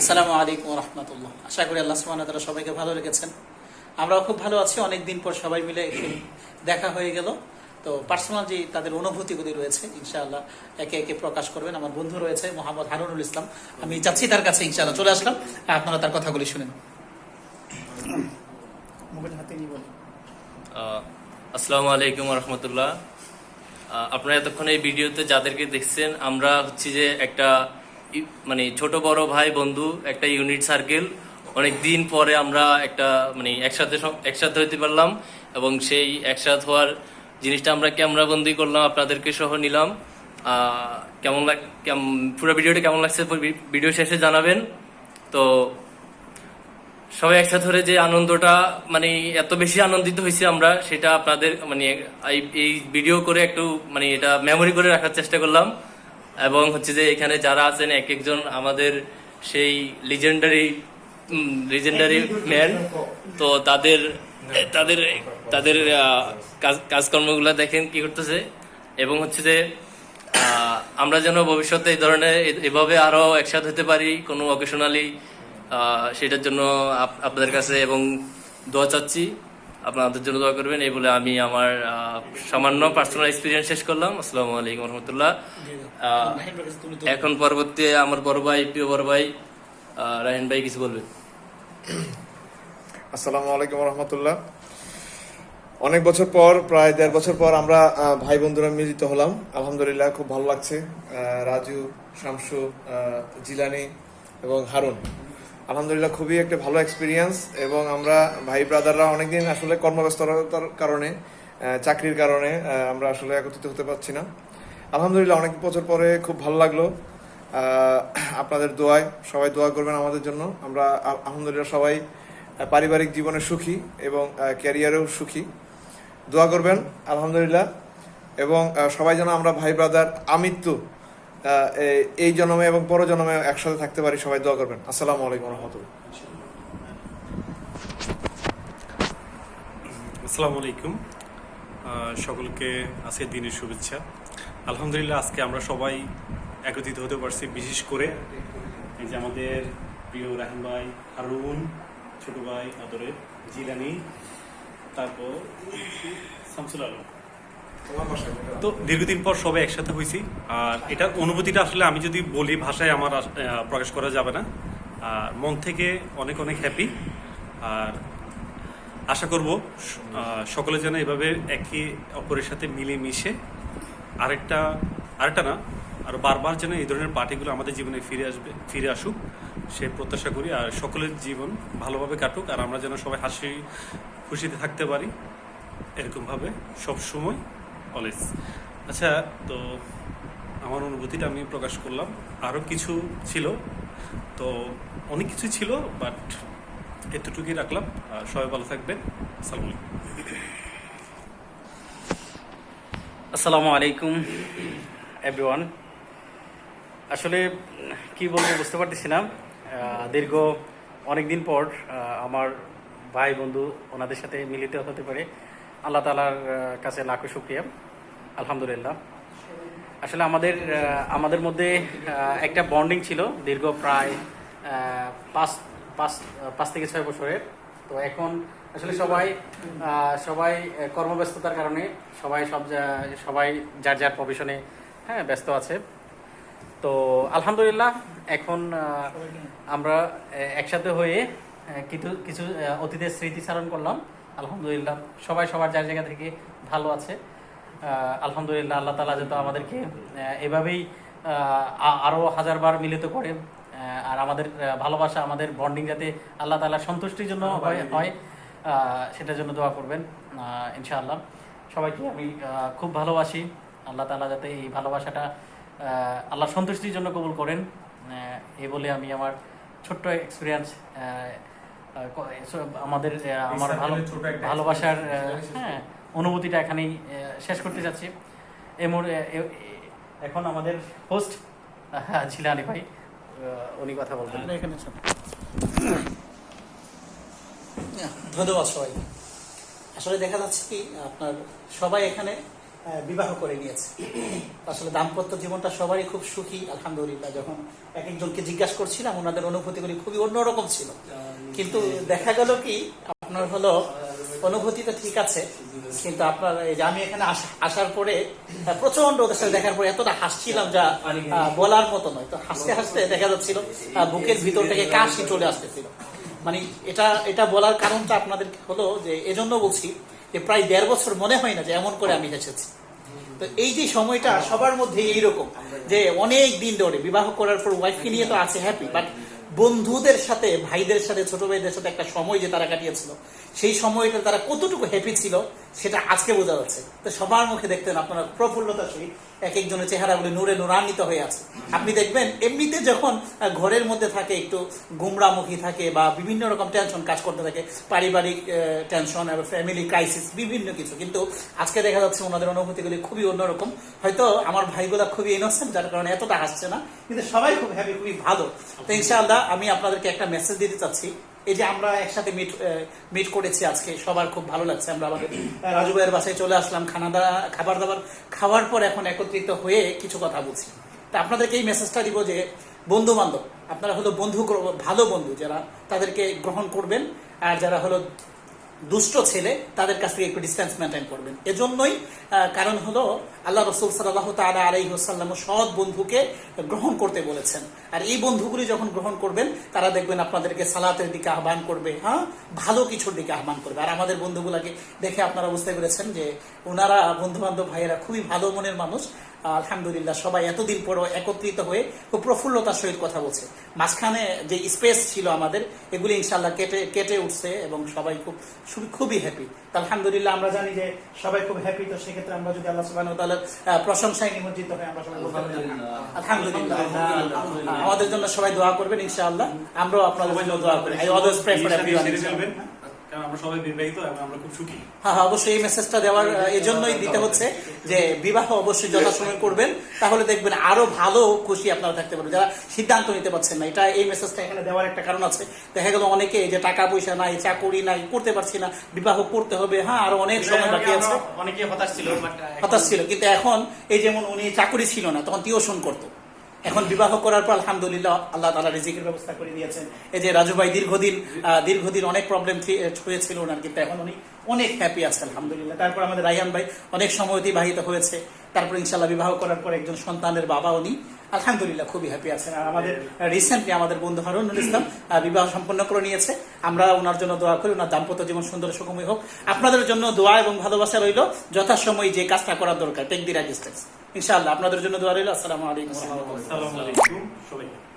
আসসালামু আলাইকুম রহমতুল্লাহ। আশা করি আল্লাহ সুবহানাহু ওয়া তাআলা সবাইকে ভালো রেখেছেন। আমরাও খুব ভালো আছি অনেক দিন পর সবাই মিলে দেখা হয়ে গেল। তো পার্সোনাল যে তাদের অনুভূতিগুলি রয়েছে ইনশাআল্লাহ একে একে প্রকাশ করবেন। আমার বন্ধু রয়েছে মোহাম্মদ হারুনুল ইসলাম। আমি যাচ্ছি তার কাছে ইনশাআল্লাহ চলে আসলাম। আপনারা তার কথাগুলি শুনেন। হাতে বলেন। আহ, আসসালামু আলাইকুম রহমতুল্লাহ। আপনারা এতক্ষণ এই ভিডিওতে যাদেরকে দেখছেন আমরা হচ্ছে যে একটা মানে ছোট, বড় ভাই, বন্ধু, একটা ইউনিট সার্কেল অনেক দিন পরে আমরা একটা মানে একসাথে একসাথে হইতে পারলাম এবং সেই একসাথে হওয়ার জিনিসটা আমরা ক্যামেরা বন্দি করলাম, আপনাদেরকে সহ নিলাম। কেমন লাগ পুরো ভিডিওটা কেমন লাগছে ভিডিও শেষে জানাবেন। তো সবাই একসাথে ধরে যে আনন্দটা মানে এত বেশি আনন্দিত হয়েছি আমরা, সেটা আপনাদের মানে এই ভিডিও করে একটু মানে এটা মেমোরি করে রাখার চেষ্টা করলাম। এবং হচ্ছে যে এখানে যারা আছেন এক একজন আমাদের সেই লিজেন্ডারি লিজেন্ডারি ম্যান তো তাদের তাদের তাদের কাজকর্মগুলো দেখেন কি করতেছে। এবং হচ্ছে যে আমরা যেন ভবিষ্যতে এই ধরনের এভাবে আরও একসাথে হতে পারি কোনো অকেশনালি সেটার জন্য আপনাদের কাছে এবং দোয়া চাচ্ছি। আপনাদের জন্য দোয়া করবেন। এই বলে আমি আমার সামান্য পার্সোনাল এক্সপিরিয়েন্স শেষ করলাম। আসসালামু আলাইকুম রহমতুল্লাহ। এখন পরবর্তী আমার বড় ভাই প্রিয় বড় ভাই রাহিন ভাই কিছু বলবেন। আসসালামু আলাইকুম রহমতুল্লাহ। অনেক বছর পর প্রায় দেড় বছর পর আমরা ভাই বন্ধুরা মিলিত হলাম। আলহামদুলিল্লাহ খুব ভালো লাগছে। রাজু শামসু আহ, জিলানি এবং হারুন। আলহামদুলিল্লাহ, খুবই একটা ভালো এক্সপিরিয়েন্স এবং আমরা ভাই ব্রাদাররা অনেকদিন আসলে কর্মব্যস্ততার কারণে চাকরির কারণে আমরা আসলে একত্রিত হতে পারছি না। আলহামদুলিল্লাহ, অনেক বছর পরে খুব ভালো লাগল। আপনাদের দোয়ায়, সবাই দোয়া করবেন আমাদের জন্য। আমরা আলহামদুলিল্লাহ সবাই পারিবারিক জীবনে সুখী এবং ক্যারিয়ারেও সুখী। দোয়া করবেন, আলহামদুলিল্লাহ। এবং সবাই যেন আমরা ভাই ব্রাদার আমৃত্যু এই- জন্মে এবং পর জন্মে একসাথে থাকতে পারি, সবাই দোয়া করবেন। আসসালামু আলাইকুম রহমতুল্লাহ। আসসালামু আলাইকুম। সকলকে আজকের দিনের শুভেচ্ছা। আলহামদুলিল্লাহ, আজকে আমরা সবাই একত্রিত হতে পারছি, বিশেষ করে এই যে আমাদের প্রিয় রাহিম ভাই, হারুন, ছোট ভাই, আদরের জিলানি, তারপর শামসুল আলম। তো দীর্ঘদিন পর সবাই একসাথে হয়েছি আর এটার অনুভূতিটা আসলে আমি যদি বলি, ভাষায় আমার প্রকাশ করা যাবে না। আর মন থেকে অনেক অনেক হ্যাপি আর আশা করব সকলে যেন এভাবে একে অপরের সাথে মিলে মিশে আরেকটা আরেকটা না, আর বারবার যেন এই ধরনের পার্টিগুলো আমাদের জীবনে ফিরে আসবে, ফিরে আসুক, সে প্রত্যাশা করি। আর সকলের জীবন ভালোভাবে কাটুক, আর আমরা যেন সবাই হাসি, খুশিতে থাকতে পারি, এরকমভাবে সবসময়। অলওয়েজ আচ্ছা তো আমার অনুভূতিটা আমি প্রকাশ করলাম। আরও কিছু ছিল, তো অনেক কিছু ছিল বাট এতটুকুই রাখলাম। সবাই ভালো থাকবেন। আসসালামু আলাইকুম। আসসালামু আলাইকুম এভরিওয়ান আসলে, কি বলব, বুঝতে পারতেছি না। দীর্ঘ অনেক দিন পর আমার ভাই বন্ধু ওনাদের সাথে মিলিত হতে পারে। আল্লাহ তালার কাছে লাখো শুক্রিয়া। আলহামদুলিল্লাহ। আসলে আমাদের আমাদের মধ্যে একটা বন্ডিং ছিল দীর্ঘ প্রায় পাঁচ পাঁচ পাঁচ থেকে ছয় বছরের। তো এখন আসলে সবাই সবাই কর্মব্যস্ততার কারণে সবাই সব সবাই যার যার প্রফেশনে হ্যাঁ ব্যস্ত আছে। তো আলহামদুলিল্লাহ, এখন আমরা একসাথে হয়ে কিছু কিছু অতীতের স্মৃতিচারণ করলাম। আলহামদুলিল্লাহ সবাই সবার যার জায়গা থেকে ভালো আছে। আলহামদুলিল্লাহ আল্লাহ তালা যত আমাদেরকে এভাবেই আরও হাজারবার মিলিত করেন। আহ, আর আমাদের ভালোবাসা আমাদের বন্ডিং যাতে আল্লাহ তালার সন্তুষ্টির জন্য হয় সেটার জন্য দোয়া করবেন। ইনশাআল্লাহ। সবাইকে আমি খুব ভালোবাসি। আল্লাহ তালা যাতে এই ভালোবাসাটা আল্লাহ সন্তুষ্টির জন্য কবুল করেন। এই বলে আমি আমার ছোট্ট এক্সপিরিয়েন্স আমাদের আমার ভালো ভালোবাসার হ্যাঁ অনুভূতিটা এখানেই শেষ করতে এ- এখন আমাদের হোস্ট ছিলানি ভাই উনি কথা বলবেন। আপনারা এখানে ধন্যবাদ সবাই আসলে দেখা যাচ্ছে কি আপনার সবাই এখানে বিবাহ করে নিয়েছে। আসলে দাম্পত্য জীবনটা সবারই খুব সুখী, আলহামদুলিল্লাহ। যখন এক একজনকে জিজ্ঞাসা করছিলাম, ওনাদের অনুভূতিগুলি খুবই অন্যরকম ছিল। কিন্তু দেখা গেল কি, আপনার হলো অনুভূতি তো ঠিক আছে, কিন্তু আপনার আমি এখানে আস- আসার পরে প্রচণ্ড ওদের সাথে দেখার পরে এতটা হাসছিলাম যা বলার মতো নয়। তো হাসতে হাসতে দেখা যাচ্ছিল বুকের ভিতর থেকে কাশি চলে আসতেছিল। মানে এটা এটা বলার কারণটা আপনাদের হলো যে, এজন্য বলছি যে প্রায় দেড় বছর মনে হয় না যে এমন করে আমি এসেছি তো এই যে সময়টা সবার মধ্যে এইরকম, যে অনেক দিন ধরে বিবাহ করার পর ওয়াইফকে নিয়ে তো আছে হ্যাপি বাট বন্ধুদের সাথে, ভাইদের সাথে, ছোট ভাইদের সাথে একটা সময় যে তারা কাটিয়েছিল, সেই সময়টা তারা কতটুকু হ্যাপি ছিল, সেটা আজকে বোঝা যাচ্ছে। তো সবার মুখে দেখতেন আপনারা প্রফুল্লতার সহিত এক একজনের চেহারাগুলি নূরে নূরান্বিত হয়ে আছে। আপনি দেখবেন এমনিতে যখন ঘরের মধ্যে থাকে, একটু গুমরামুখী থাকে বা বিভিন্ন রকম টেনশন কাজ করতে থাকে, পারিবারিক টেনশন এবং ফ্যামিলি ক্রাইসিস বিভিন্ন কিছু। কিন্তু আজকে দেখা যাচ্ছে ওনাদের অনুভূতিগুলি খুবই অন্যরকম। হয়তো আমার ভাইগুলা খুবই ইনোসেন্ট যার কারণে এতটা হাসছে না, কিন্তু সবাই খুব হ্যাপি খুবই ভালো। তো ইনশাআল্লাহ আমি আপনাদেরকে একটা মেসেজ দিতে চাচ্ছি। এই যে আমরা একসাথে মিট মিট করেছি আজকে, সবার খুব ভালো লাগছে। আমরা আমাদের রাজু ভাইয়ের বাসায় চলে আসলাম, খানা দাওয়া, খাবার দাবার খাওয়ার পর এখন একত্রিত হয়ে কিছু কথা বলছি। তা আপনাদেরকে এই মেসেজটা দিব যে বন্ধু বান্ধব আপনারা হলো বন্ধু, ভালো বন্ধু যারা, তাদেরকে গ্রহণ করবেন। আর যারা হলো দুষ্ট ছেলে তাদের কাছ থেকে একটু ডিস্টেন্স মেনটেন করবেন। এজন্যই কারণ হলো আল্লাহ রসুল সাল্লাহ তালা আলাই হোসাল্লাম সৎ বন্ধুকে গ্রহণ করতে বলেছেন। আর এই বন্ধুগুলি যখন গ্রহণ করবেন, তারা দেখবেন আপনাদেরকে সালাতের দিকে আহ্বান করবে হ্যাঁ? ভালো কিছুর দিকে আহ্বান করবে। আর আমাদের বন্ধুগুলাকে দেখে আপনারা বুঝতে পেরেছেন যে, ওনারা বন্ধু বান্ধব ভাইয়েরা খুবই ভালো মনের মানুষ। আলহামদুলিল্লাহ সবাই এতদিন পরও একত্রিত হয়ে খুব প্রফুল্লতার সহিত কথা বলছে। মাঝখানে যে স্পেস ছিল আমাদের এগুলি ইনশাল্লাহ কেটে কেটে উঠছে এবং সবাই খুব খুবই- হ্যাপি আলহামদুলিল্লাহ আমরা জানি যে সবাই খুব হ্যাপি তো সেক্ষেত্রে আমরা যদি আল্লাহ সুবাহ তাআলার আহ, প্রশংসায় নিমজ্জিত হয়ে আমরা সবাই আলহামদুলিল্লাহ আমাদের জন্য সবাই দোয়া করবেন ইনশাআল্লাহ। আমরাও আপনাদের জন্য দোয়া করি। আই কারণ আমরা সবাই বিবাহিত এবং আমরা খুব সুখী। হ্যাঁ হ্যাঁ অবশ্যই এই মেসেজটা দেওয়ার এজন্যই দিতে হচ্ছে যে বিবাহ অবশ্যই যথাসময় করবেন। তাহলে দেখবেন আরও ভালো খুশি আপনারা থাকতে পারবেন। যারা সিদ্ধান্ত নিতে পারছেন না এটা এই মেসেজটা এখানে দেওয়ার একটা কারণ আছে। দেখা গেল অনেকে যে টাকা পয়সা নাই চাকরি নাই করতে পারছি না বিবাহ করতে হবে। হ্যাঁ আরও অনেক সময় বাকি আছে। অনেকে হতাশ ছিল হতাশ ছিল। কিন্তু এখন এই যেমন উনি চাকরি ছিল না তখন টিউশন করতো। এখন বিবাহ করার পর আলহামদুলিল্লাহ আল্লাহ তালা রিজিকের ব্যবস্থা করে দিয়েছেন। এই যে রাজু ভাই দীর্ঘদিন দীর্ঘদিন অনেক প্রবলেম হয়েছিল ওনার, কিন্তু এখন উনি অনেক হ্যাপি আছে, আলহামদুলিল্লাহ। তারপর আমাদের রাইহান ভাই অনেক সময় অতিবাহিত হয়েছে। তারপর ইনশাল্লাহ বিবাহ করার পর একজন সন্তানের বাবা উনি আলহামদুলিল্লাহ খুবই হ্যাপি আছেন। আর আমাদের রিসেন্টলি আমাদের বন্ধু হারুনুল ইসলাম বিবাহ সম্পন্ন করে নিয়েছে। আমরা ওনার জন্য দোয়া করি ওনার দাম্পত্য জীবন সুন্দর সুখময় হোক। আপনাদের জন্য দোয়া এবং ভালোবাসা রইল যথাসময় যে কাজটা করার দরকার। টেক দি রাজিস্ট্রেস ইনশাআল্লাহ আপনাদের জন্য দোয়া রইল। আসসালামু আলাইকুম ওয়া